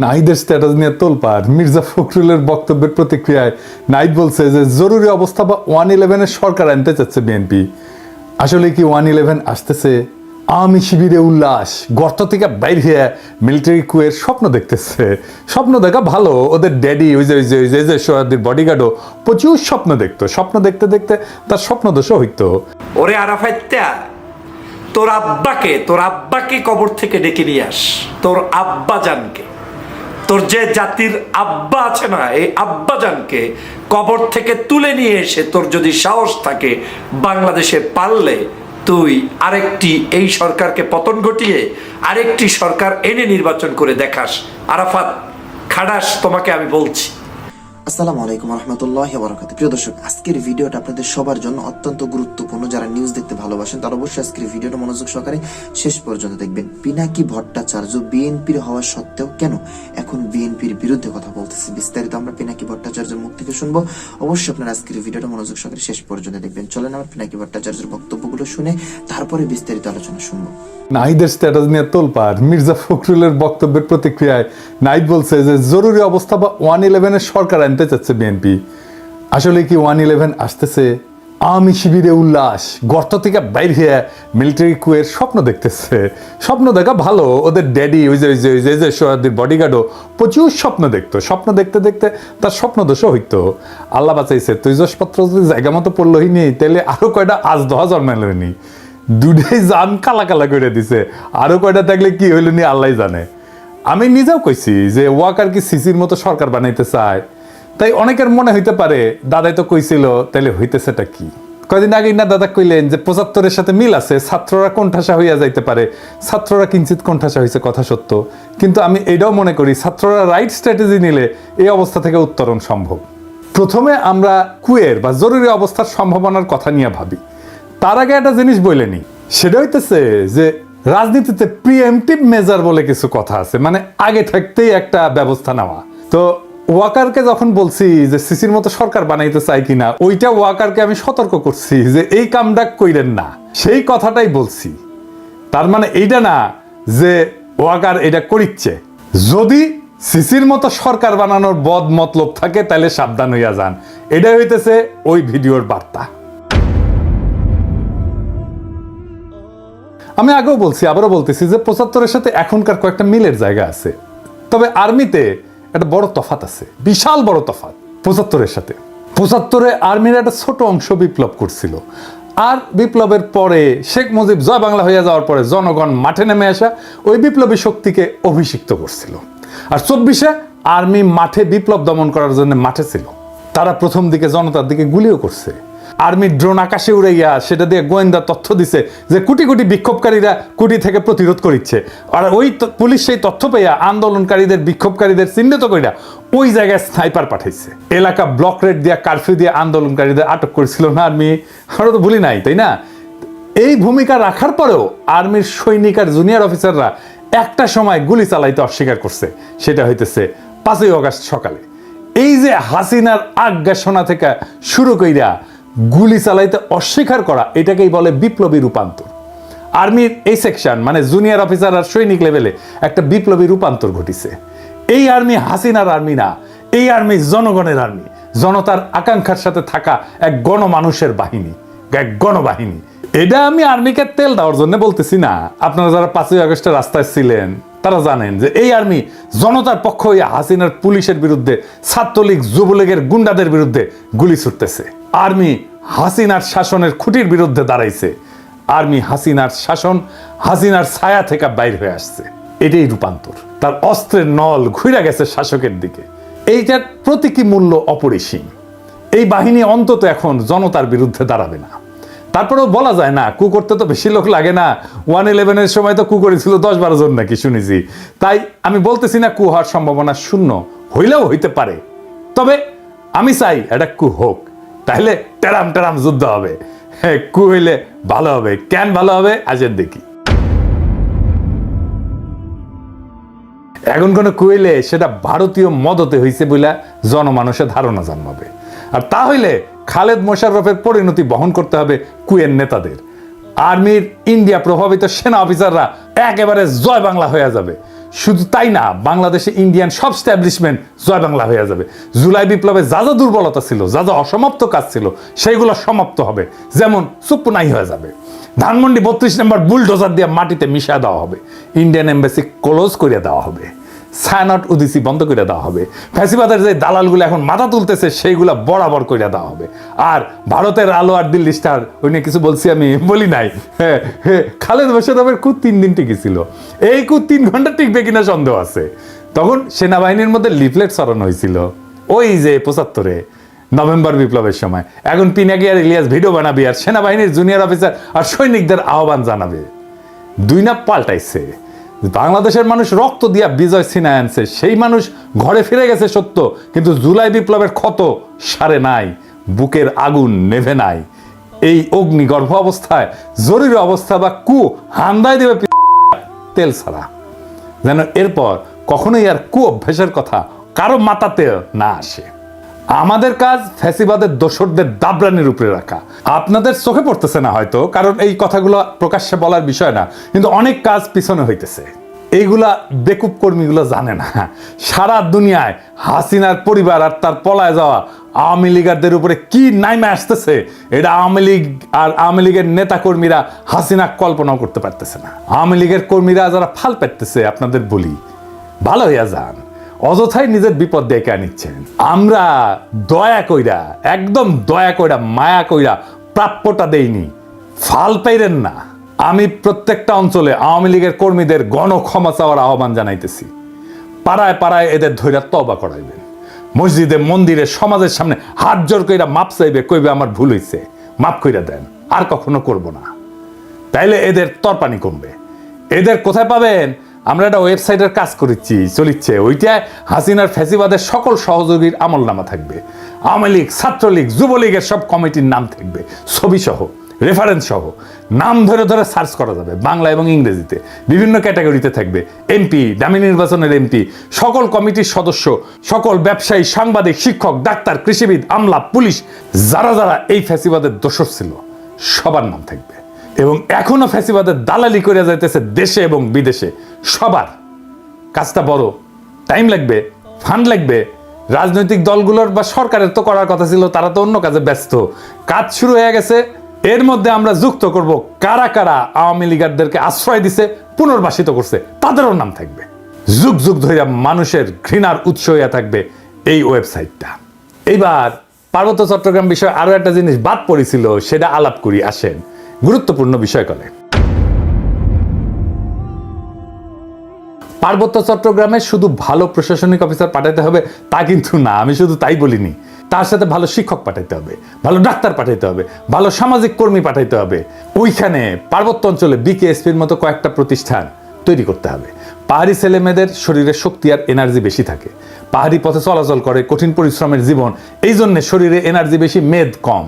নাহিদের স্ট্যাটাস নিয়ে তোলপাড়। মির্জা ফখরুলের বক্তব্যের প্রতিক্রিয়ায় নাইদ বলছে যে, জরুরি অবস্থা বা ওয়ান ইলেভেনের সরকার আনতে চাচ্ছে বিএনপি আসলে কি ওয়ান ইলেভেন আসতেছে? আওয়ামী শিবিরে উল্লাস, গর্ত থেকে বাইর হয়ে মিলিটারি কুয়ের স্বপ্ন দেখতেছে। স্বপ্ন দেখা ভালো, ওদের ড্যাডি ওই যে ওই যে, ওই যে- যে সোহাদের বডিগার্ডও প্রচুর স্বপ্ন দেখতো। স্বপ্ন দেখতে দেখতে তার স্বপ্ন দোষও হইতো। ওরে আরাফাইত্যা তোর আব্বাকে তোর আব্বাকে কবর থেকে ডেকে নিয়ে আস। তোর আব্বা জানকে। তোর যে জাতির আব্বা আছে না, এই আব্বা যানকে কবর থেকে তুলে নিয়ে এসে তোর যদি সাহস থাকে বাংলাদেশে পারলে তুই আরেকটি এই সরকারকে পতন ঘটিয়ে আরেকটি সরকার এনে নির্বাচন করে দেখাস। আরাফাত খাডাস তোমাকে আমি বলছি। আসসালামু আলাইকুম রহমতুল্লাহ বরকাত প্রিয় দর্শক, আজকের ভিডিওটা আপনাদের সবার জন্য অত্যন্ত গুরুত্বপূর্ণ। যারা নিউজ দেখতে ভালোবাসেন, তারা অবশ্যই আজকের ভিডিওটা মনোযোগ সহকারে শেষ পর্যন্ত দেখবেন। পিনাকি ভট্টাচার্য বিএনপির হওয়া সত্ত্বেও কেন এখন বিএনপির বিরুদ্ধে কথা বলতেছে? বিস্তারিত আমরা পিনাকি ভট্টাচার্যের মুখ থেকে শুনব। অবশ্যই আপনারা আজকের ভিডিওটা মনোযোগ সহকারে শেষ পর্যন্ত দেখবেন। চলেন আমরা পিনাকি ভট্টাচার্যের বক্তব্যগুলো শুনে তারপরে বিস্তারিত আলোচনা শুনব। নাহিদের স্ট্যাটাস নিয়ে তোলপাড়। মির্জা ফখরুলের বক্তব্যের প্রতিক্রিয়ায় নাইদ বলছে যে, জরুরি অবস্থা বা ওয়ান ইলেভেনের সরকার আনতে চাচ্ছে বিএনপি। আসলে কি ওয়ান ইলেভেন আসতেছে? আওয়ামী শিবিরে উল্লাস, গর্ত থেকে বাইর হয়ে মিলিটারি কুয়ের স্বপ্ন দেখতেছে। স্বপ্ন দেখা ভালো, ওদের ড্যাডি ওই যে ওই যে, ওই যে- যে সোহাদের বডিগার্ডও প্রচুর স্বপ্ন দেখতো। স্বপ্ন দেখতে দেখতে তার স্বপ্ন দোষও হইতো। আল্লাহ বাঁচাইছে তৈজসপত্র যদি জায়গা মতো পড়লোই নেই তাহলে আরও কয়টা আজ দহা জন্মাইলনি দুটাই জান কালা কালা করে দিছে। আরও কয়টা থাকলে কি হইল নি আল্লাহ জানে। আমি নিজেও কইছি যে ওয়াকার কি সিসির মতো সরকার বানাইতে চায়? তাই অনেকের মনে হইতে পারে, দাদাই তো কইছিল, তাইলে হইতেছেটা কি? কয়দিন আগে না দাদা কইলেন যে, পঁচাত্তরের সাথে মিল আছে, ছাত্ররা কোণঠাসা হইয়া যাইতে পারে, ছাত্ররা কিঞ্চিত কোণঠাসা হয়েছে কথা সত্য। কিন্তু আমি এটাও মনে করি, ছাত্ররা রাইট স্ট্র্যাটেজি নিলে এই অবস্থা থেকে উত্তরণ সম্ভব। প্রথমে আমরা কুয়ের বা জরুরি অবস্থার সম্ভাবনার কথা নিয়ে ভাবি। তার আগে একটা জিনিস বলেনি সেটা হইতেছে যে, রাজনীতিতে প্রিএমটিভ মেজার বলে কিছু কথা আছে মানে আগে থাকতেই একটা ব্যবস্থা নেওয়া। তো ওয়াকারকে যখন বলছি যে সিসির মতো সরকার বানাইতে চাই কিনা, ওইটা ওয়াকারকে আমি সতর্ক করছি যে এই কামটা কইরেন না। সেই কথাটাই বলছি। তার মানে এইটা না যে ওয়াকার এটা করিচ্ছে। যদি সিসির মতো সরকার বানানোর বদ মতলব থাকে, তাহলে সাবধান হইয়া যান। এটাই হইতেছে ওই ভিডিওর বার্তা। আমি আগেও বলছি, আবারও বলতেছি যে পঁচাত্তরের সাথে এখনকার কয়েকটা মিলের জায়গা আছে। তবে আর্মিতে একটা বড় তফাত আছে, বিশাল বড় তফাত পঁচাত্তরের সাথে। পঁচাত্তরে আর্মির একটা ছোট অংশ বিপ্লব করছিল। আর বিপ্লবের পরে শেখ মুজিব জয় বাংলা হয়ে যাওয়ার পরে জনগণ মাঠে নেমে আসা ওই বিপ্লবী শক্তিকে অভিষিক্ত করছিল। আর চব্বিশে আর্মি মাঠে বিপ্লব দমন করার জন্য মাঠে ছিল। তারা প্রথম দিকে জনতার দিকে গুলিও করছে। আর্মি ড্রোন আকাশে উড়াইয়া সেটা দিয়ে গোয়েন্দা তথ্য দিছে যে কোটি কোটি বিক্ষোভকারীরা কুটি থেকে প্রতিরোধ করিচ্ছে। আর ওই পুলিশ সেই তথ্য পেয়ে আন্দোলনকারীদের, বিক্ষোভকারীদের চিহ্নিত কইরা ওই জায়গায় স্নাইপার পাঠাইছে। এলাকা ব্লক রেড দিয়া কারফিউ দিয়ে আন্দোলনকারীদের আটক করেছিল না আর্মি? আমরা তো ভুলি নাই, তাই না? এই ভূমিকা রাখার পরেও আর্মির সৈনিক আর জুনিয়র অফিসাররা একটা সময় গুলি চালাইতে অস্বীকার করছে। সেটা হইতেছে পাঁচই অগাস্ট সকালে। এই যে হাসিনার আজ্ঞাসনা থেকে শুরু কইরা গুলি চালাইতে অস্বীকার করা, এটাকেই বলে বিপ্লবী রূপান্তর। আর্মির এই সেকশন মানে জুনিয়র অফিসার আর সৈনিক লেভেলে একটা বিপ্লবী রূপান্তর ঘটিছে। এই আর্মি হাসিনার আর্মি না, এই আর্মি জনগণের আর্মি। জনতার আকাঙ্ক্ষার সাথে থাকা এক গণমানুষের বাহিনী, এক গণবাহিনী। এটা আমি আর্মিকে তেল দেওয়ার জন্য বলতেছি না। আপনারা যারা পাঁচই আগস্টের রাস্তায় ছিলেন তারা জানেন যে এই আর্মি জনতার পক্ষ হইয়া হাসিনার পুলিশের বিরুদ্ধে, ছাত্রলীগ, যুবলীগের গুন্ডাদের বিরুদ্ধে গুলি ছুটতেছে। আর্মি হাসিনার শাসনের খুঁটির বিরুদ্ধে দাঁড়াইছে। আর্মি হাসিনার শাসন হাসিনার ছায়া থেকে বাইর হয়ে আসছে। এটাই রূপান্তর। তার অস্ত্রের নল ঘুরে গেছে শাসকের দিকে। এইটার প্রতীকী মূল্য অপরিসীম। এই বাহিনী অন্তত এখন জনতার বিরুদ্ধে দাঁড়াবে না। তারপরেও বলা যায় না, কু করতে তো বেশি লোক লাগে না। ওয়ান ইলেভেনের সময় তো কু করেছিল দশ বারো জন নাকি শুনেছি। তাই আমি বলতেছি না কু হওয়ার সম্ভাবনা শূন্য, হইলেও হইতে পারে। তবে আমি চাই এটা কু হোক, তাহলে টেরাম টেরাম যুদ্ধ হবে। হ্যাঁ কু হইলে ভালো হবে, কেন ভালো হবে আজের দেখি। এখন কোনো কুইলে সেটা ভারতীয় মদতে হইছে বলে জনমানুষের ধারণা জন্মাবে। আর তা হইলে খালেদ মোশাররফের পরিণতি বহন করতে হবে কুয়ের নেতাদের। আর্মির ইন্ডিয়া প্রভাবিত সেনা অফিসাররা একেবারে জয় বাংলা হয়ে যাবে। শুধু তাই না, বাংলাদেশে ইন্ডিয়ান সব স্ট্যাবলিশমেন্ট জয় বাংলা হয়ে যাবে। জুলাই বিপ্লবে যা যা দুর্বলতা ছিল, যা যা অসমাপ্ত কাজ ছিল, সেইগুলো সমাপ্ত হবে। যেমন সুপুনাই হয়ে যাবে। ধানমন্ডি বত্রিশ নম্বর বুলডোজার দিয়ে মাটিতে মিশা দেওয়া হবে। ইন্ডিয়ান এম্বাসি ক্লোজ করে দেওয়া হবে। সায়নট উদিসি বন্ধ করে দেওয়া হবে। ফ্যাসিবাদের যে দালালগুলো এখন মাথা তুলতেছে সেইগুলা বরাবর করে দেওয়া হবে। আর ভারতের আলো আর দিল্লি স্টার ওই নিয়ে কিছু বলছি আমি বলি নাই। হ্যাঁ, হ্যাঁ, খালেদ মোশারফের খুব তিন দিন টিকেছিল এই খুব তিন ঘণ্টা টিকবে কিনা সন্দেহ আছে। তখন সেনাবাহিনীর মধ্যে লিফলেট সরানো হয়েছিল। ওই যে পঁচাত্তরে নভেম্বর বিপ্লবের সময়। এখন পিনাকি আর ইলিয়াস ভিডিও বানাবি আর সেনাবাহিনীর জুনিয়র অফিসার আর সৈনিকদের আহ্বান জানাবে। দুই না পাল্টাইছে। বাংলাদেশের মানুষ রক্ত দিয়া বিজয় সিনহা আনছে, সেই মানুষ ঘরে ফিরে গেছে সত্য, কিন্তু জুলাই বিপ্লবের ক্ষত সারে নাই, বুকের আগুন নেভে নাই। এই অগ্নিগর্ভ অবস্থায়, জরুরি অবস্থা বা কু হান্দায় দেবে তেল ছাড়া। যেন এরপর কখনোই আর কু অভ্যাসের কথা কারও মাথাতে না আসে। আমাদের কাজ ফ্যাসিবাদের দোসরদের দাবরানির উপরে রাখা। আপনাদের চোখে পড়তেছে না হয়তো, কারণ এই কথাগুলো প্রকাশ্যে বলার বিষয় না, কিন্তু অনেক কাজ পিছনে হইতেছে। এইগুলা বেকুব কর্মীগুলো জানে না। সারা দুনিয়ায় হাসিনার পরিবার আর তার পলায় যাওয়া আওয়ামী লীগারদের উপরে কি নাইমে আসতেছে, এটা আওয়ামী লীগ আর আওয়ামী লীগের নেতা কর্মীরা হাসিনা কল্পনাও করতে পারতেছে না। আওয়ামী লীগের কর্মীরা যারা ফাল পেতেছে আপনাদের বলি ভালো হইয়া যান অযথাই নিজের বিপদ ডেকে আনিচ্ছেন। আমরা দয়া কইরা, একদম দয়া কইরা, মায়া কইরা প্রাপ্যটা দেইনি। ফাল পাইরেন না। আমি প্রত্যেকটা অঞ্চলে আওয়ামী লীগের কর্মীদের গণ ক্ষমা চাওয়ার আহ্বান জানাইতেছি। পাড়ায় পাড়ায় এদের ধৈর্য তবা করাইবেন। মসজিদে, মন্দিরে, সমাজের সামনে হাত জোর কইরা মাপ চাইবে, কইবে আমার ভুল হইছে। মাপ কইরা দেন, আর কখনো করব না। তাইলে এদের তরপানি কমবে। এদের কোথায় পাবেন? আমরা একটা ওয়েবসাইটের কাজ করেছি, চলিচ্ছে। ওইটায় হাসিনার ফ্যাসিবাদের সকল সহযোগীর আমল নামা থাকবে। আওয়ামী লীগ, ছাত্রলীগ, যুবলীগের সব কমিটির নাম থাকবে। ছবি সহ রেফারেন্স সহ নাম ধরে ধরে সার্চ করা যাবে, বাংলা এবং ইংরেজিতে। বিভিন্ন ক্যাটাগরিতে থাকবে। এমপি, দামি নির্বাচনের এমপি, সকল কমিটির সদস্য, সকল ব্যবসায়ী, সাংবাদিক, শিক্ষক, ডাক্তার, কৃষিবিদ, আমলা, পুলিশ, যারা যারা এই ফ্যাসিবাদের দোষর ছিল, সবার নাম থাকবে। এবং এখনও ফ্যাসিবাদের দালালি করে যাইতেছে দেশে এবং বিদেশে। সবার। কাজটা বড়। টাইম লাগবে ফান্ড লাগবে। রাজনৈতিক দলগুলোর বা সরকারের তো করার কথা ছিল, তারা তো অন্য কাজে ব্যস্ত। কাজ শুরু হয়ে গেছে, এর মধ্যে আমরা যুক্ত করব কারা কারা আওয়ামী লীগারদেরকে আশ্রয় দিছে, পুনর্বাসিত করছে, তাদেরও নাম থাকবে। যুগ যুগ ধরে মানুষের ঘৃণার উৎস হইয়া থাকবে এই ওয়েবসাইটটা। এইবার পার্বত্য চট্টগ্রাম বিষয়ে আরও একটা জিনিস বাদ পড়েছিল, সেটা আলাপ করি, আসেন। গুরুত্বপূর্ণ বিষয় করে পার্বত্য চট্টগ্রামে শুধু ভালো প্রশাসনিক অফিসার পাঠাতে হবে, তা কিন্তু না, আমি শুধু তাই বলিনি। তার সাথে ভালো শিক্ষক পাঠাইতে হবে, ভালো ডাক্তার পাঠাইতে হবে, ভালো সামাজিক কর্মী পাঠাইতে হবে। ওইখানে পার্বত্য অঞ্চলে বিকেএসপির মতো কয়েকটা প্রতিষ্ঠান তৈরি করতে হবে। পাহাড়ি ছেলে মেয়েদের শরীরে শক্তি আর এনার্জি বেশি থাকে। পাহাড়ি পথে চলাচল করে, কঠিন পরিশ্রমের জীবন এই জন্যে শরীরে এনার্জি বেশি, মেদ কম।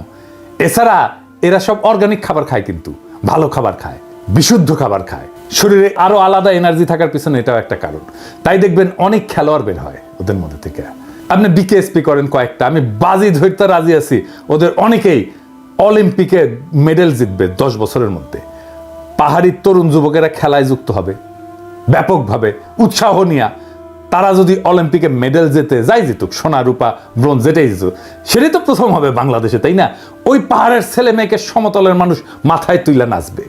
এছাড়া এরা সব অর্গানিক খাবার খায় কিন্তু। ভালো খাবার খায়, বিশুদ্ধ খাবার খায়। শরীরে আরও আলাদা এনার্জি থাকার পিছনে এটাও একটা কারণ। তাই দেখবেন অনেক খেলোয়াড় বের হয় ওদের মধ্যে থেকে। আপনি বিকেএসপি করেন কয়েকটা, আমি বাজি ধরতে রাজি আছি। ওদের অনেকেই অলিম্পিকে মেডেল জিতবে দশ বছরের মধ্যে। পাহাড়ি তরুণ যুবকেরা খেলায় যুক্ত হবে, ব্যাপকভাবে উৎসাহ নিয়া তারা যদি অলিম্পিকে মেডেল জেতে যাই জিতুক, সোনা, রূপা, ব্রোঞ্জ, যেটাই জিতুক, সেটাই তো প্রথম হবে বাংলাদেশে, তাই না? ওই পাহাড়ের ছেলে মেয়েকে সমতলের মানুষ মাথায় তুইলা নাচবে।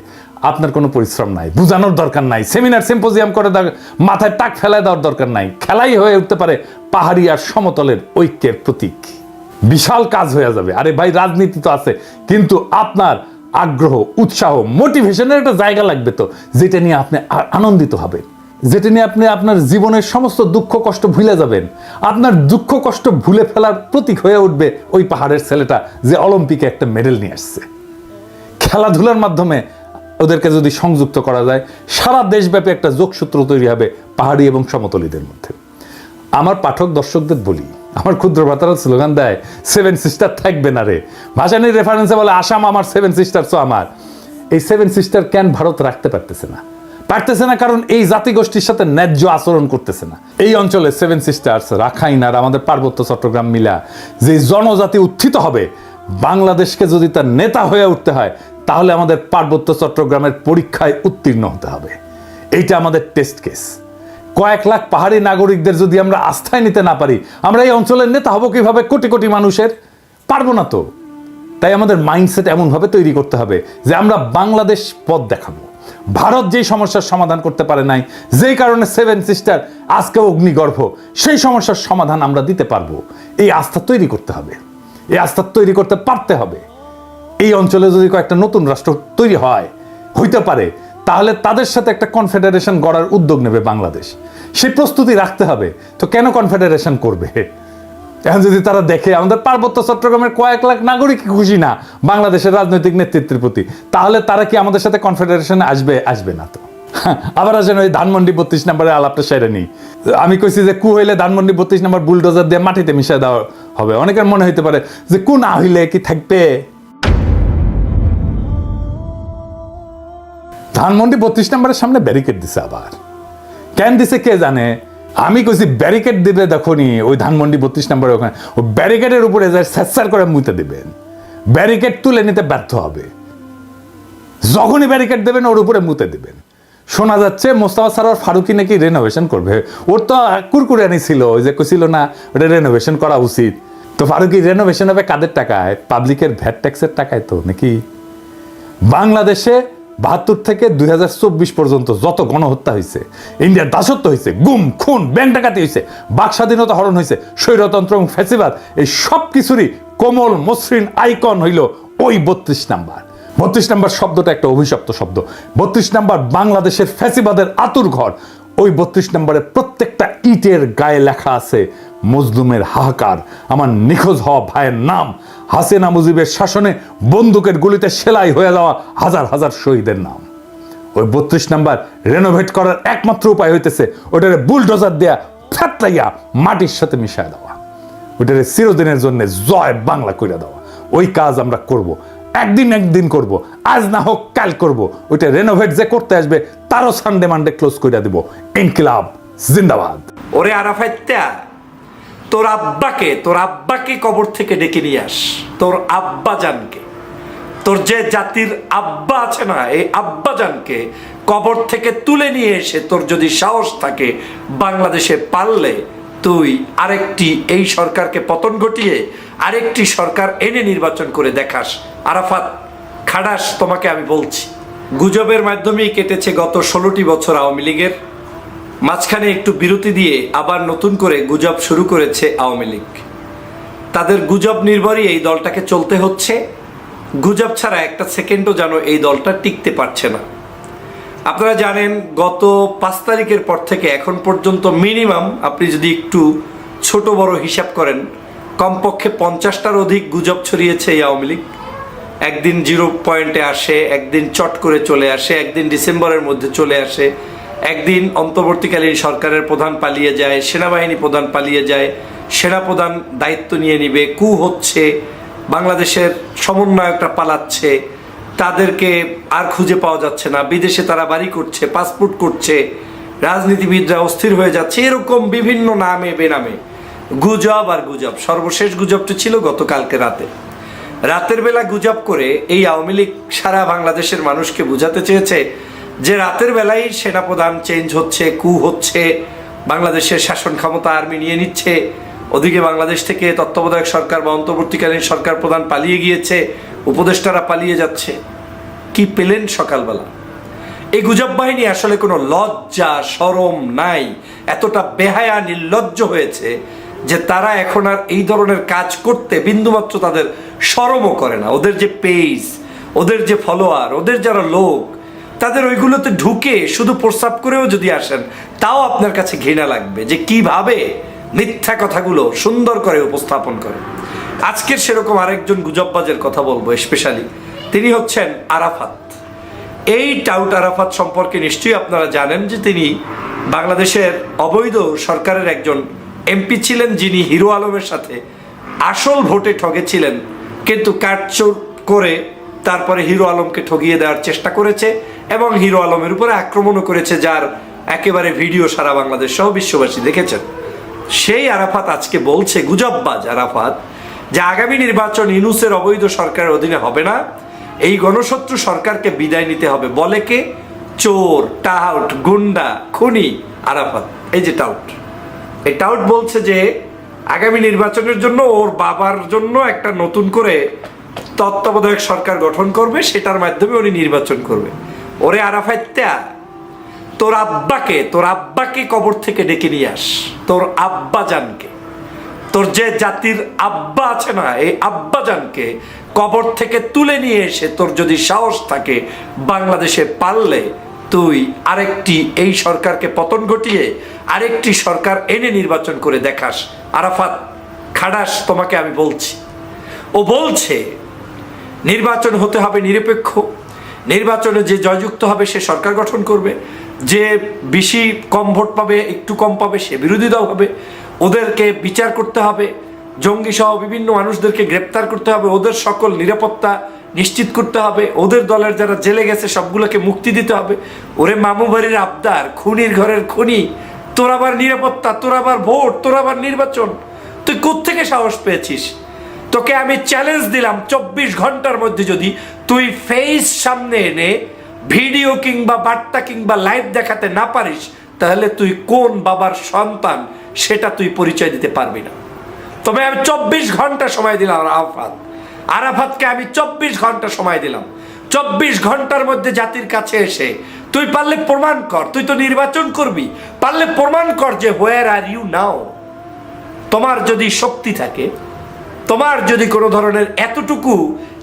আপনার কোনো পরিশ্রম নাই, বুঝানোর দরকার নাই, সেমিনার সিম্পোজিয়াম করে দেওয়ার মাথায় টাক ফেলায় দেওয়ার দরকার নাই, খেলাই হয়ে উঠতে পারে পাহাড়ি আর সমতলের ঐক্যের প্রতীক। বিশাল কাজ হয়ে যাবে। আরে ভাই, রাজনীতি তো আছে, কিন্তু আপনার আগ্রহ, উৎসাহ মোটিভেশনের একটা জায়গা লাগবে তো, যেটা নিয়ে আপনি আনন্দিত হবেন। যেটা নিয়ে আপনি আপনার জীবনের সমস্ত দুঃখ, কষ্ট ভুলে যাবেন। আপনার দুঃখ, কষ্ট ভুলে ফেলার প্রতীক হয়ে উঠবে ওই পাহাড়ের ছেলেটা যে অলিম্পিকে একটা মেডেল নিয়ে আসছে। খেলাধুলার মাধ্যমে ওদেরকে যদি সংযুক্ত করা যায়, সারা দেশব্যাপী একটা যোগসূত্র তৈরি হবে পাহাড়ি এবং সমতলীদের মধ্যে। আমার পাঠক দর্শকদের বলি, আমার ক্ষুদ্র ভাতারা স্লোগান দেয় সেভেন সিস্টার থাকবে না রে। ভাসানির রেফারেন্সে বলে, আসাম আমার সেভেন সিস্টার তো আমার। এই সেভেন সিস্টার কেন ভারত রাখতে পারতেছে না? পারতেছে না কারণ এই জাতিগোষ্ঠীর সাথে ন্যায্য আচরণ করতেছে না। এই অঞ্চলে সেভেন সিস্টার্স রাখাইন আর আমাদের পার্বত্য চট্টগ্রাম মিলা যে জনজাতি উত্থিত হবে, বাংলাদেশকে যদি তার নেতা হয়ে উঠতে হয়, তাহলে আমাদের পার্বত্য চট্টগ্রামের পরীক্ষায় উত্তীর্ণ হতে হবে। এইটা আমাদের টেস্ট কেস কয়েক লাখ পাহাড়ি নাগরিকদের যদি আমরা আস্থায় নিতে না পারি, আমরা এই অঞ্চলের নেতা হব কীভাবে? কোটি কোটি মানুষের। পারব না তো। তাই আমাদের মাইন্ডসেট এমনভাবে তৈরি করতে হবে যে আমরা বাংলাদেশ পথ দেখাবো। ভারত যেই সমস্যার সমাধান করতে পারে নাই, যেই কারণে সেভেন সিস্টার আজকে অগ্নিগর্ভ, সেই সমস্যার সমাধান আমরা দিতে পারব। এই আস্থা তৈরি করতে হবে। এই আস্থা তৈরি করতে পারতে হবে। এই অঞ্চলে যদি কয়েকটা নতুন রাষ্ট্র তৈরি হয়, হইতে পারে, তাহলে তাদের সাথে একটা কনফেডারেশন গড়ার উদ্যোগ নেবে বাংলাদেশ। সেই প্রস্তুতি রাখতে হবে। তো কেন কনফেডারেশন করবে? এখন যদি তারা দেখে, আমাদের পার্বত্য চট্টগ্রামের কয়েক লাখ নাগরিক খুশি না বাংলাদেশের রাজনৈতিক নেতৃত্বের প্রতি, তাহলে তারা কি আমাদের সাথে কনফেডারেশনে আসবে? আসবে না তো। আবার আসেন ওই ধানমন্ডি বত্রিশ নম্বরে আলাপটা সেরে নেই। আমি কইছি যে, কু হইলে ধানমন্ডি বত্রিশ নম্বর বুলডোজার দিয়ে মাটিতে মিশিয়ে দেওয়া হবে। অনেকের মনে হইতে পারে যে, কু না হইলে কি থাকবে? ধানমন্ডি বত্রিশ নম্বরের সামনে ব্যারিকেড দিছে আবার। কেন দিছে কে জানে? আমি কইছি ব্যারিকেড দিবে দেখনি ওই ধানমন্ডি বত্রিশ নম্বরের ওখানে। ওই ব্যারিকেডের উপরে যায় স্যার করে মুতে দেবেন। ব্যারিকেড তুলে নিতে ব্যর্থ হবে। যখনই ব্যারিকেড দেবেন, ওর উপরে মুতে দেবেন। শোনা যাচ্ছে, মোস্তাফা সারোয়ার ফারুকি নাকি রেনোভেশন করবে। ওর তো কুরকুরানি ছিল, ওই যে কছিল না ওটা রেনোভেশন করা উচিত। তো ফারুকি রেনোভেশন হবে কাদের টাকায়? পাবলিকের ভ্যাট ট্যাক্সের টাকায় তো, নাকি? বাংলাদেশে বাহাত্তর থেকে দুই হাজার চব্বিশ পর্যন্ত যত গণহত্যা হয়েছে ইন্ডিয়ার দাসত্ব হয়েছে গুম, খুন, ব্যাংক ডাকাতি হয়েছে বাক স্বাধীনতা হরণ হয়েছে স্বৈরতন্ত্র এবং ফ্যাসিবাদ, এই সব কিছুরই কোমল, মসৃণ আইকন হইল ওই বত্রিশ নাম্বার। বত্রিশ নাম্বার শব্দটা একটা অভিশপ্ত শব্দ। বত্রিশ নাম্বার বাংলাদেশের ফ্যাসিবাদের আতুর ঘর। ওই বত্রিশ নম্বরে প্রত্যেকটা ইটের গায়ে লেখা আছে, মজলুমের হাহাকার। আমার নিখোঁজ হওয়া ভাইয়ের নাম হাসিনা মুজিবের শাসনে বন্দুকের গুলিতে সেলাই হয়ে যাওয়া হাজার হাজার শহীদের নাম। ওই বত্রিশ নাম্বার রেনোভেট করার একমাত্র উপায় হইতেছে ওটারে বুলডোজার দেয়া ফ্যাটলাইয়া মাটির সাথে মিশায় দেওয়া। ওটারে চিরদিনের জন্য জয় বাংলা কইরা দেওয়া। ওই কাজ আমরা করব, একদিন একদিন করব, আজ না হোক কাল করব। ওইটা রেনোভেট যে করতে আসবে, তারও সানডে মানডে ক্লোজ করে দিব। ইনকিলাব, জিন্দাবাদ। ওরে আরাফাইত্যা তোর আব্বাকে তোর আব্বাকে কবর থেকে ডেকে নিয়ে আস। তোর আব্বা জানকে। তোর যে জাতির আব্বা আছে না, এই আব্বা জানকে কবর থেকে তুলে নিয়ে এসে তোর যদি সাহস থাকে, বাংলাদেশে পারলে তুই আরেকটি এই সরকারকে পতন ঘটিয়ে আরেকটি সরকার এনে নির্বাচন করে দেখাস। আরাফাত খাডাস তোমাকে আমি বলছি। গুজবের মাধ্যমেই কেটেছে গত ষোলোটি বছর আওয়ামী লীগের। মাঝখানে একটু বিরতি দিয়ে আবার নতুন করে গুজব শুরু করেছে আওয়ামী লীগ। তাদের গুজব নির্ভরই এই দলটাকে চলতে হচ্ছে। গুজব ছাড়া একটা সেকেন্ডও যেন এই দলটা টিকতে পারছে না। আপনারা জানেন, গত পাঁচ তারিখের পর থেকে এখন পর্যন্ত মিনিমাম আপনি যদি একটু ছোট বড় হিসাব করেন, কমপক্ষে পঞ্চাশটার অধিক গুজব ছড়িয়েছে এই আওয়ামী লীগ। একদিন জিরো পয়েন্টে আসে, একদিন চট করে চলে আসে, একদিন ডিসেম্বরের মধ্যে চলে আসে। একদিন অন্তর্বর্তীকালীন সরকারের প্রধান পালিয়ে যায়, সেনাবাহিনী প্রধান পালিয়ে যায় সেনাপ্রধান দায়িত্ব নিয়ে নিবে, কু হচ্ছে, বাংলাদেশের সমন্বয়কটা পালাচ্ছে, তাদেরকে আর খুঁজে পাওয়া যাচ্ছে না, বিদেশে তারা বাড়ি করছে, পাসপোর্ট করছে, রাজনীতিবিদরা অস্থির হয়ে যাচ্ছে, এরকম বিভিন্ন নামে বেনামে। গুজব আর গুজব, সর্বশেষ গুজবটা ছিল গতকালকে রাতে। রাতের বেলা গুজব করে এই আওয়ামী লীগ সারা বাংলাদেশের মানুষকে বোঝাতে চেয়েছে যে রাতের বেলায় সেনাপ্রধান চেঞ্জ হচ্ছে, কু হচ্ছে, বাংলাদেশের শাসন ক্ষমতা আর্মি নিয়ে নিচ্ছে, ওদিকে বাংলাদেশ থেকে তত্ত্বাবধায়ক সরকার বা অন্তর্বর্তীকালীন সরকার প্রধান পালিয়ে গিয়েছে, উপদেষ্টারা পালিয়ে যাচ্ছে। কি পেলেন সকালবেলা? এই গুজব বাহিনী আসলে কোনো লজ্জা, সরম নাই। এতটা বেহায়া, নির্লজ্জ হয়েছে যে তারা এখন আর এই ধরনের কাজ করতে বিন্দুমাত্র তাদের সরমও করে না। ওদের যে পেজ ওদের যে ফলোয়ার ওদের যারা লোক তাদের ওইগুলোতে ঢুকে শুধু প্রস্তাব করেও যদি আসেন, তাও আপনার কাছে ঘৃণা লাগবে যে কীভাবে মিথ্যা কথাগুলো সুন্দর করে উপস্থাপন করে আজকের সেরকম আরেকজন গুজববাজের কথা বলব স্পেশালি তিনি হচ্ছেন আরাফাত। এই টাউট আরাফাত সম্পর্কে নিশ্চয়ই আপনারা জানেন যে তিনি বাংলাদেশের অবৈধ সরকারের একজন এমপি ছিলেন যিনি হিরো আলমের সাথে আসল ভোটে ঠগেছিলেন কিন্তু কাটচোর করে তারপরে হিরো আলমকে ঠগিয়ে দেওয়ার চেষ্টা করেছে। এবং হিরো আলমের উপরে আক্রমণও করেছে, যার একেবারে ভিডিও সারা বাংলাদেশ সহ বিশ্ববাসী দেখেছেন। সেই আরাফাত আজকে বলছে, গুজববাজ আরাফাত, যে আগামী নির্বাচন ইনুসের অবৈধ সরকারের অধীনে হবে না, এই গণশত্রু সরকারকে বিদায় নিতে হবে। বলে কে? চোর, টাউট, গুন্ডা, খুনি, আরাফাত। এই যে টাউট। এই টাউট বলছে যে, আগামী নির্বাচনের জন্য ওর বাবার জন্য একটা নতুন করে তত্ত্বাবধায়ক সরকার গঠন করবে, সেটার মাধ্যমে উনি নির্বাচন করবে। ওরে আরাফাইত্যা, তোর আব্বাকে তোর আব্বাকে কবর থেকে ডেকে নিয়ে আস। তোর আব্বা জানকে। তোর যে জাতির আব্বা আছে না, এই আব্বা জানকে কবর থেকে তুলে নিয়ে এসে তোর যদি সাহস থাকে, বাংলাদেশে পারলে তুই আরেকটি এই সরকারকে পতন ঘটিয়ে আরেকটি সরকার এনে নির্বাচন করে দেখাস। আরাফাত খাডাস তোমাকে আমি বলছি। ও বলছে, নির্বাচন হতে হবে নিরপেক্ষ। নির্বাচনে যে জয়যুক্ত হবে সে সরকার গঠন করবে, যে বেশি কম ভোট পাবে, একটু কম পাবে, সে বিরোধী দল হবে, ওদেরকে বিচার করতে হবে জঙ্গি সহ বিভিন্ন মানুষদেরকে গ্রেপ্তার করতে হবে, ওদের সকল নিরাপত্তা নিশ্চিত করতে হবে, ওদের দলের যারা জেলে গেছে সবগুলোকে মুক্তি দিতে হবে। ওরে মামু বাড়ির আবদার, খুনির ঘরের খুনি, তোর আবার নিরাপত্তা, তোর আবার ভোট, তোর আবার নির্বাচন, তুই কোত্থেকে সাহস পেয়েছিস? তোকে আমি চ্যালেঞ্জ দিলাম, চব্বিশ ঘণ্টার মধ্যে যদি তুই ফেস সামনে এনে ভিডিও কিংবা বার্তা কিংবা লাইভ দেখাতে না পারিস, তাহলে তুই কোন বাবার সন্তান সেটা তুই পরিচয় দিতে পারবি না। তবে আমি চব্বিশ ঘণ্টা সময় দিলাম আরাফাত। আরাফাতকে আমি চব্বিশ ঘণ্টা সময় দিলাম। চব্বিশ ঘণ্টার মধ্যে জাতির কাছে এসে, তুই পারলে প্রমাণ কর, তুই তো নির্বাচন করবি, পারলে প্রমাণ কর যে হোয়ার আর ইউ নাও তোমার যদি শক্তি থাকে, তোমার যদি কোনো ধরনের এতটুকু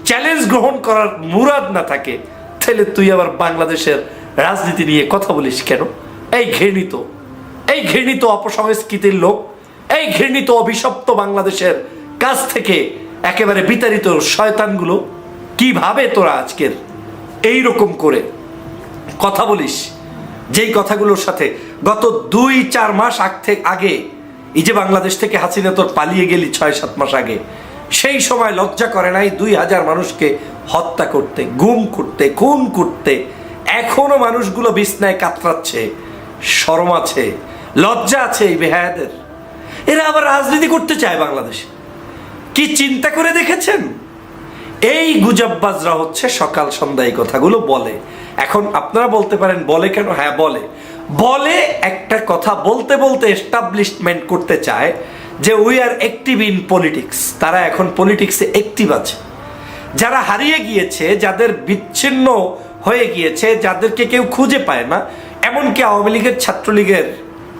চ্যালেঞ্জ গ্রহণ করার মুরাদ না থাকে তাহলে তুই আবার বাংলাদেশের রাজনীতি নিয়ে কথা বলিস কেন? এই ঘৃণিত এই ঘৃণিত অপসংস্কৃতির লোক, এই ঘৃণিত অভিশপ্ত বাংলাদেশের কাছ থেকে একেবারে বিতাড়িত শয়তানগুলো কীভাবে তোরা আজকের এই রকম করে কথা বলিস? যেই কথাগুলোর সাথে গত দুই চার মাস আগ থেকে আগে এই যে বাংলাদেশ থেকে হাসিনা তোর পালিয়ে গেলি ছয় সাত মাস আগে সেই সময় লজ্জা করে নাই দুই হাজার মানুষকে হত্যা করতে, গুম করতে, খুন করতে। এখনও মানুষগুলো বিছনায় কাতরাচ্ছে, শরম আছে, লজ্জা আছে এই বেহায়াদের। এরা আবার রাজনীতি করতে চায় বাংলাদেশে। কি চিন্তা করে দেখেছেন? এই গুজববাজরা হচ্ছে সকাল সন্ধ্যা এই কথাগুলো বলে। এখন আপনারা বলতে পারেন, বলে কেন? হ্যাঁ বলে। বলে একটা কথা বলতে বলতে এস্টাবলিশমেন্ট করতে চায়। যে we are active in politics তারা এখন পলিটিক্সে অ্যাক্টিভ আছে। যারা হারিয়ে গিয়েছে, যাদের বিচ্ছিন্ন হয়ে গিয়েছে, যাদেরকে কেউ খুঁজে পায় না, এমনকি আওয়ামী লীগের ছাত্রলীগের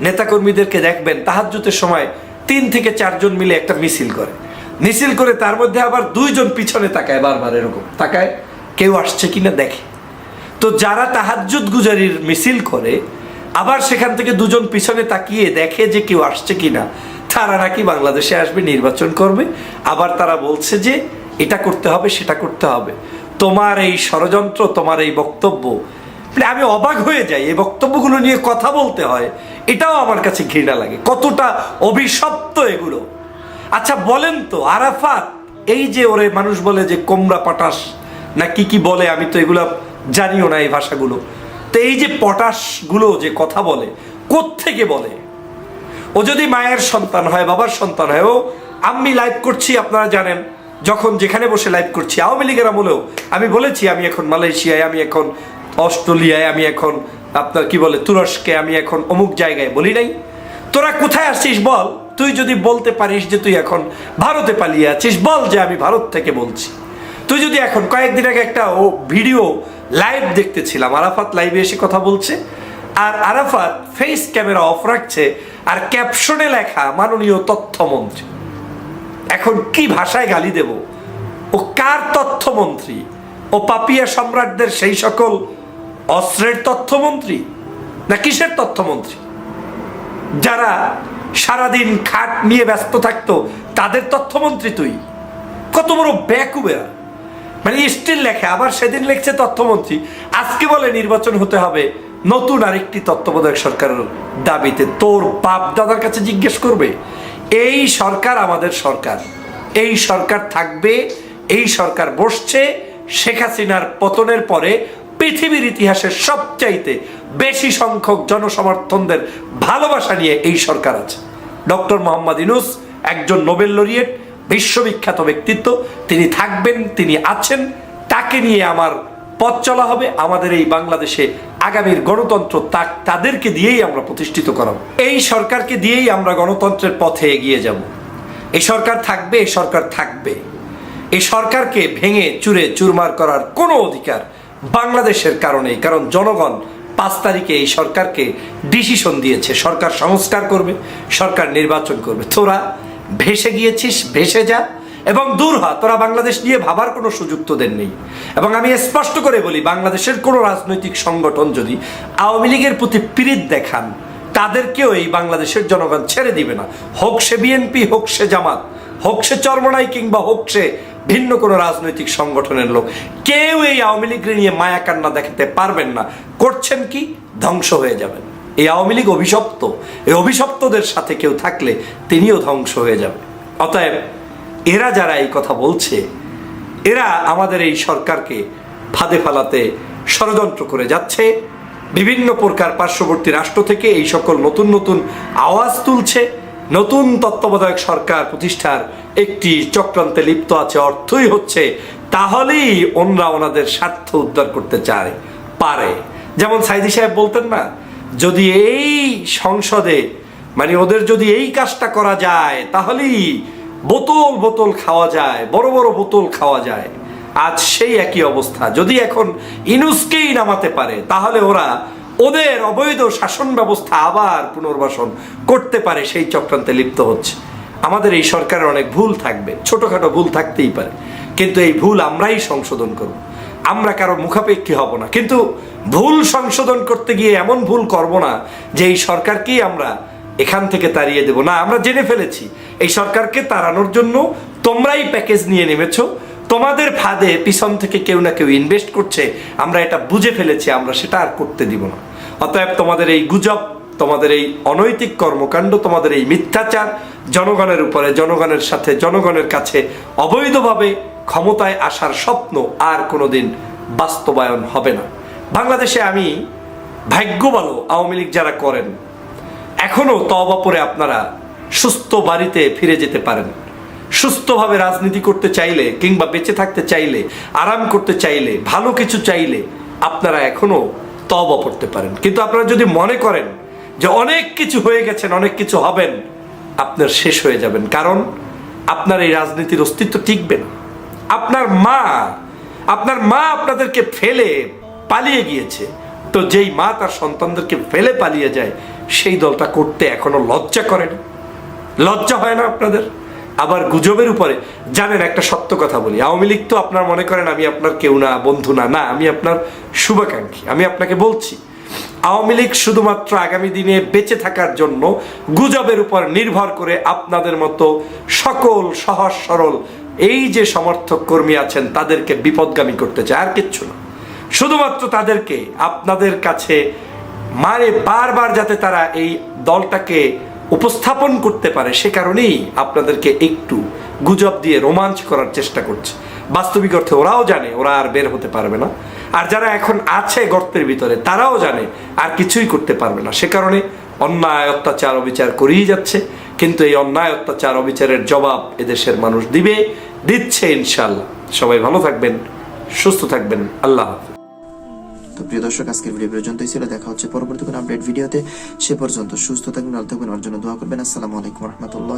নেতাকর্মীদেরকে দেখবেন তাহাজ্জুতের সময় তিন থেকে চারজন মিলে একটা মিছিল করে। মিছিল করে তার মধ্যে আবার দুইজন পিছনে তাকায় বারবার এরকম। তাকায়, কেউ আসছে কিনা দেখে। তো যারা তাহাজ্জুদ গুজারির মিছিল করে, আবার সেখান থেকে দুজন পিছনে তাকিয়ে দেখে যে কেউ আসছে কিনা তারা নাকি বাংলাদেশে আসবে, নির্বাচন করবে। আবার তারা বলছে যে এটা করতে হবে, সেটা করতে হবে। তোমার এই ষড়যন্ত্র, তোমার এই বক্তব্য মানে আমি অবাক হয়ে যাই, এই বক্তব্যগুলো নিয়ে কথা বলতে হয়। এটাও আমার কাছে ঘৃণা লাগে, কতটা অভিশপ্ত এগুলো। আচ্ছা বলেন তো, আরাফাত, এই যে ওরে মানুষ বলে যে কোমরা পটাশ, না কি কি বলে, আমি তো এগুলো জানিও না এই ভাষাগুলো। তো এই যে পটাশগুলো যে কথা বলে থেকে বলে? ও যদি মায়ের সন্তান হয়, বাবার সন্তান হয়, ও আমি লাইভ করছি, আপনারা জানেন, যখন যেখানে বসে লাইভ করছি, আওয়ামী লীগের আমলেও আমি বলেছি, আমি এখন মালয়েশিয়ায়, আমি এখন অস্ট্রেলিয়ায়, আমি এখন আপনার কি বলে, তুরস্কে, আমি এখন অমুক জায়গায়, বলি নাই। তোরা কোথায় আসছিস বল? তুই যদি বলতে পারিস যে তুই এখন ভারতে পালিয়ে আছিস, বল যে আমি ভারত থেকে বলছি। তুই যদি এখন কয়েকদিন আগে একটা ও ভিডিও লাইভ দেখতেছিলাম, আরাফাত লাইভে এসে কথা বলছে, আর আরাফাত ফেস ক্যামেরা অফ রাখছে আর ক্যাপশনে লেখা, মাননীয় তথ্যমন্ত্রী। এখন কি ভাষায় গালি দেব? ও কার তথ্যমন্ত্রী? ও পাপিয়া সম্রাটদের সেই সকল অস্ত্রের তথ্যমন্ত্রী? না কিসের তথ্যমন্ত্রী? যারা সারাদিন খাট নিয়ে ব্যস্ত থাকতো, তাদের তথ্যমন্ত্রী তুই। কত বড় ব্যাকুবেরা মানে স্টিল লেখে, আবার সেদিন লিখছে তথ্যমন্ত্রী। আজকে বলে নির্বাচন হতে হবে। নতুন আরেকটি তত্ত্বাবধায়ক সরকারের দাবিতে তোর বাপ দাদার কাছে জিজ্ঞেস করবে, এই সরকার আমাদের সরকার, এই সরকার থাকবে, এই সরকার বসছে। শেখ হাসিনার পতনের পরে পৃথিবীর ইতিহাসের সবচাইতে বেশি সংখ্যক জনসমর্থনদের ভালোবাসা নিয়ে এই সরকার আছে। ডক্টর মোহাম্মদ ইনুস একজন নোবেল লরিয়েট, বিশ্ববিখ্যাত ব্যক্তিত্ব, তিনি থাকবেন, তিনি আছেন, তাকে নিয়ে আমার পথ চলা হবে। আমাদের এই বাংলাদেশে আগামীর গণতন্ত্র তাদেরকে দিয়েই আমরা প্রতিষ্ঠিত করাবো। এই সরকারকে দিয়েই আমরা গণতন্ত্রের পথে এগিয়ে যাব। এই সরকার থাকবে, এই সরকার থাকবে। এই সরকারকে ভেঙে চুরে চুরমার করার কোনো অধিকার বাংলাদেশের কারণেই কারণ জনগণ পাঁচ তারিখে এই সরকারকে ডিসিশন দিয়েছে। সরকার সংস্কার করবে, সরকার নির্বাচন করবে। তোরা ভেসে গিয়েছিস, ভেসে যা। এবং দূর হ, তোরা বাংলাদেশ নিয়ে ভাবার কোনো সুযোগ তোদের নেই। এবং আমি স্পষ্ট করে বলি, বাংলাদেশের কোনো রাজনৈতিক সংগঠন যদি আওয়ামী লীগের প্রতি পীড়িত দেখান, তাদেরকেও এই বাংলাদেশের জনগণ ছেড়ে দিবে না। হোক সে বিএনপি হোক সে জামাত, হোক সে চরমনাই কিংবা হোক সে ভিন্ন কোনো রাজনৈতিক সংগঠনের লোক, কেউ এই আওয়ামী লীগকে নিয়ে মায়া কান্না দেখাতে পারবেন না। করছেন কি? ধ্বংস হয়ে যাবেন। এই আওয়ামী লীগ অভিশপ্ত। এই অভিশপ্তদের সাথে কেউ থাকলে তিনিও ধ্বংস হয়ে যাবে অতএব এরা যারা এই কথা বলছে, এরা আমাদের এই সরকারকে ফাঁদে ফালাতে ষড়যন্ত্র করে যাচ্ছে। বিভিন্ন প্রকার পার্শ্ববর্তী রাষ্ট্র থেকে এই সকল নতুন নতুন আওয়াজ তুলছে। নতুন তত্ত্বাবধায়ক সরকার প্রতিষ্ঠার একটি চক্রান্তে লিপ্ত আছে, অর্থই হচ্ছে তাহলেই ওনরা ওনাদের স্বার্থ উদ্ধার করতে চায়, পারে। যেমন সাইদি সাহেব বলতেন না, যদি এই সংসদে মানে ওদের যদি এই কাজটা করা যায়, তাহলেই বোতল বোতল খাওয়া যায়, বড় বড় বোতল খাওয়া যায়। আজ সেই একই অবস্থা। যদি এখন ইনুসকেই নামাতে পারে, তাহলে ওরা ওদের অবৈধ শাসন ব্যবস্থা আবার পুনর্বাসন করতে পারে, সেই চক্রান্তে লিপ্ত হচ্ছে। আমাদের এই সরকারের অনেক ভুল থাকবে, ছোটখাটো ভুল থাকতেই পারে। কিন্তু এই ভুল আমরাই সংশোধন করব। আমরা কারও মুখাপেক্ষী হব না। কিন্তু ভুল সংশোধন করতে গিয়ে এমন ভুল করব না যে এই সরকারকেই আমরা এখান থেকে তাড়িয়ে দেব। না, আমরা জেনে ফেলেছি, এই সরকারকে তাড়ানোর জন্য তোমরাই প্যাকেজ নিয়ে নেমেছ। তোমাদের ফাঁদে পিছন থেকে কেউ না কেউ ইনভেস্ট করছে। আমরা এটা বুঝে ফেলেছি, আমরা সেটা আর করতে দিব না। অতএব তোমাদের এই গুজব, তোমাদের এই অনৈতিক কর্মকাণ্ড, তোমাদের এই মিথ্যাচার জনগণের উপরে, জনগণের সাথে, জনগণের কাছে অবৈধভাবে ক্ষমতায় আসার স্বপ্ন আর কোনোদিন বাস্তবায়ন হবে না। বাংলাদেশে আমি ভাগ্য আওয়ামী লীগ যারা করেন এখনও তবা পরে আপনারা সুস্থ বাড়িতে ফিরে যেতে পারেন। সুস্থভাবে রাজনীতি করতে চাইলে কিংবা বেঁচে থাকতে চাইলে, আরাম করতে চাইলে, ভালো কিছু চাইলে আপনারা এখনও তবা পড়তে পারেন। কিন্তু আপনারা যদি মনে করেন যে অনেক কিছু হয়ে গেছেন, অনেক কিছু হবেন, আপনার শেষ হয়ে যাবেন। কারণ আপনার এই রাজনীতির অস্তিত্ব টিকবে না। আপনার মা আপনার মা আপনাদেরকে ফেলে পালিয়ে গিয়েছে। তো যেই মা তার সন্তানদেরকে ফেলে পালিয়ে যায়, সেই দলটা করতে এখনও লজ্জা করে না। লজ্জা হয় না আপনাদের? আবার গুজবের উপরে, জানেন একটা সত্য কথা বলি, আওয়ামী লীগ তো আপনার মনে করেন আমি আপনার কেউ না, বন্ধু না না, আমি আপনার শুভাকাঙ্ক্ষী, আমি আপনাকে বলছি, আওয়ামী লীগ শুধুমাত্র আগামী দিনে বেঁচে থাকার জন্য গুজবের উপর নির্ভর করে আপনাদের মতো সকল সহজ সরল, এই যে সমর্থক কর্মী আছেন, তাদেরকে বিপদগামী করতে চায়, আর কিচ্ছু না। শুধুমাত্র তাদেরকে আপনাদের কাছে মানে বারবার যাতে তারা এই দলটাকে উপস্থাপন করতে পারে, সে কারণেই আপনাদেরকে একটু গুজব দিয়ে রোমাঞ্চ করার চেষ্টা করছে। বাস্তবিক অর্থে ওরাও জানে, ওরা আর বের হতে পারবে না। আর যারা এখন আছে গর্তের ভিতরে, তারাও জানে, আর কিছুই করতে পারবে না। সে কারণে অন্যায় অত্যাচার অবিচার করেই যাচ্ছে, কিন্তু এই অন্যায় অত্যাচার অবিচারের জবাব এদেশের মানুষ দিবে, দিচ্ছে ইনশাল্লাহ সবাই ভালো থাকবেন, সুস্থ থাকবেন। আল্লাহ হাফিজ। তো প্রিয় দর্শক, আজকের ভিডিও পর্যন্তই ছিল। দেখা হচ্ছে পরবর্তী কোনো আপডেট ভিডিওতে সে পর্যন্ত সুস্থ থাকবেন, ভালো থাকবেন অর্জন দোয়া করবেন। আসসালামু আলাইকুম রহমতুল্লাহ